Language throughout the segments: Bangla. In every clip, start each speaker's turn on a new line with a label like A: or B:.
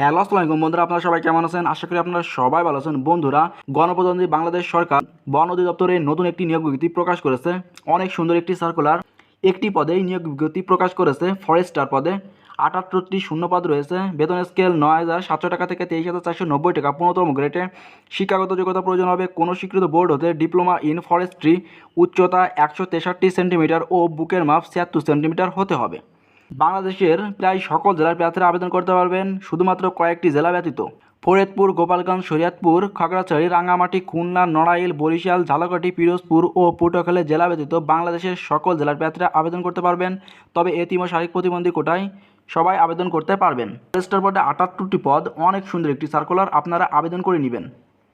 A: হ্যালো আসসালামাইকুম বন্ধুরা, আপনারা সবাই কেমন আছেন? আশা করি আপনারা সবাই ভালো আছেন। বন্ধুরা, গণপ্রজাতন্ত্রী বাংলাদেশ সরকার বন অধিদপ্তরে নতুন একটি নিয়োগ বিজ্ঞপ্তি প্রকাশ করেছে। অনেক সুন্দর একটি সার্কুলার একটি পদে নিয়োগ বিজ্ঞপ্তি প্রকাশ করেছে ফরেস্টার পদে। আটাত্তরটি শূন্যপদ রয়েছে। বেতন স্কেল নয় হাজার সাতশো টাকা থেকে তেইশ হাজার চারশো নব্বই টাকা পনেরোতম গ্রেডে শিক্ষাগত যোগ্যতা প্রয়োজন হবে কোনো স্বীকৃত বোর্ড হতে ডিপ্লোমা ইন ফরেস্ট্রি, উচ্চতা একশো তেষট্টি সেন্টিমিটার ও বুকের মাপ ছিয়াত্তর সেন্টিমিটার হতে হবে। বাংলাদেশের প্রায় সকল জেলার প্রার্থীরা আবেদন করতে পারবেন, শুধুমাত্র কয়েকটি জেলা ব্যতীত। ফরিদপুর, গোপালগঞ্জ, শরীয়তপুর, খাগড়াছড়ি, রাঙ্গামাটি, খুলনা, নড়াইল, বরিশাল, ঝালকাঠি, পিরোজপুর ও পটুয়াখালী জেলা ব্যতীত বাংলাদেশের সকল জেলার প্রার্থীরা আবেদন করতে পারবেন। তবে এতিম ও শারীরিক প্রতিবন্ধী কোটায় সবাই আবেদন করতে পারবেন। রেজিস্টার পদে আটাত্তরটি পদ, অনেক সুন্দর একটি সার্কুলার আপনারা আবেদন করে নেবেন।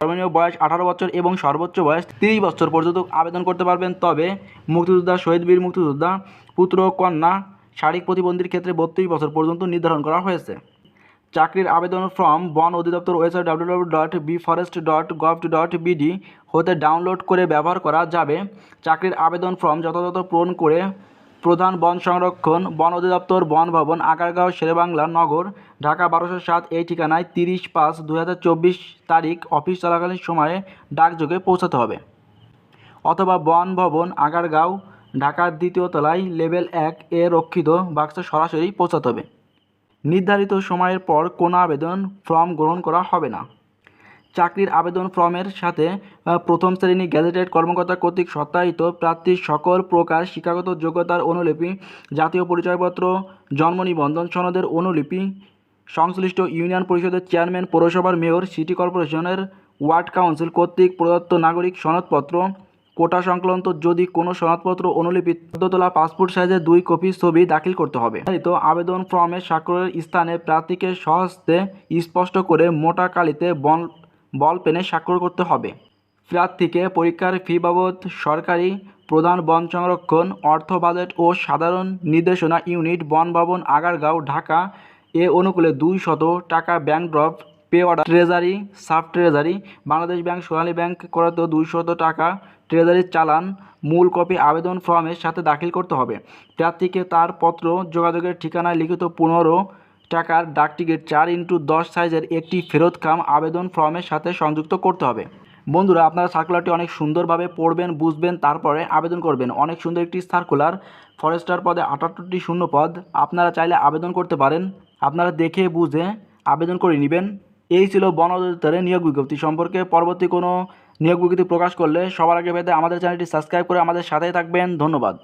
A: সর্বনিম্ন বয়স আঠারো বছর এবং সর্বোচ্চ বয়স তিরিশ বছর পর্যন্ত আবেদন করতে পারবেন। তবে মুক্তিযোদ্ধা শহীদ বীর মুক্তিযোদ্ধা, পুত্র, কন্যা শারীরিক প্রতিবন্ধীর ক্ষেত্রে বত্রিশ বছর পর্যন্ত নির্ধারণ করা হয়েছে। চাকরির আবেদন ফর্ম বন অধিদপ্তর website W W dot B forest dot gov dot BD হতে ডাউনলোড করে ব্যবহার করা যাবে। চাকরির আবেদন ফর্ম যথাযথ পূরণ করে প্রধান বন সংরক্ষণ, বন অধিদপ্তর, বন ভবন, আগারগাঁও, শেরেবাংলা, নগর, ঢাকা বারোশো সাত, এই ঠিকানায় তিরিশ পাঁচ দু তারিখ অফিস চলাকালীন সময়ে ডাকযোগে পৌঁছাতে হবে। অথবা বন ভবন, আগারগাঁও ঢাকার দ্বিতীয় তলায় লেভেল এক এ রক্ষিত বাক্সে সরাসরি পৌঁছাতে হবে। নির্ধারিত সময়ের পর কোনো আবেদন ফর্ম গ্রহণ করা হবে না। চাকরির আবেদন ফর্মের সাথে প্রথম শ্রেণি গ্যাজেটেড কর্মকর্তা কর্তৃক সত্যায়িত প্রার্থীর সকল প্রকার শিক্ষাগত যোগ্যতার অনুলিপি, জাতীয় পরিচয়পত্র, জন্ম নিবন্ধন সনদের অনুলিপি, সংশ্লিষ্ট ইউনিয়ন পরিষদের চেয়ারম্যান, পৌরসভার মেয়র, সিটি কর্পোরেশনের ওয়ার্ড কাউন্সিল কর্তৃক প্রদত্ত নাগরিক সনদপত্র কোটা সংক্রান্ত যদি কোনো সনদপত্র, অনুলিপি তোলা পাসপোর্ট সাইজের দুই কপি ছবি দাখিল করতে হবে। তো আবেদন ফর্মে স্বাক্ষরের স্থানে প্রার্থীকে সহস্তে স্পষ্ট করে মোটা কালিতে বল বল পেনে স্বাক্ষর করতে হবে। প্রার্থীকে পরীক্ষার ফি বাবদ সরকারি প্রধান বন সংরক্ষণ, অর্থ বাজেট ও সাধারণ নির্দেশনা ইউনিট বন ভবন, আগারগাঁও, ঢাকা, এ অনুকূলে দুই শত টাকা bank draft pay order treasury, sub treasury, Bangladesh bank, Sonali bank করাতে দুই শত টাকা। ট্রেজারির চালান, মূল কপি আবেদন ফর্মের সাথে দাখিল করতে হবে। প্রার্থীকে তার পত্র, যোগাযোগের ঠিকানায় লিখিত পনেরো টাকার ডাকটিকিট, চার ইন্টু দশ সাইজের একটি ফেরত কাম আবেদন ফর্মের সাথে সংযুক্ত করতে হবে। বন্ধুরা, আপনারা সার্কুলারটি অনেক সুন্দরভাবে পড়বেন, বুঝবেন, তারপরে আবেদন করবেন। অনেক সুন্দর একটি সার্কুলার ফরেস্টার পদে আটাত্তরটি শূন্য পদ। আপনারা চাইলে আবেদন করতে পারেন। আপনারা দেখে, বুঝে আবেদন করে নেবেন। এই ছিল বন অধিদপ্তরের নিয়োগ বিজ্ঞপ্তি। সম্পর্কে পরবর্তী কোনো নিয়োগ বিজ্ঞপ্তি প্রকাশ করলে সবার আগে পেতে আমাদের চ্যানেলটি সাবস্ক্রাইব করে আমাদের সাথেই থাকবেন। ধন্যবাদ।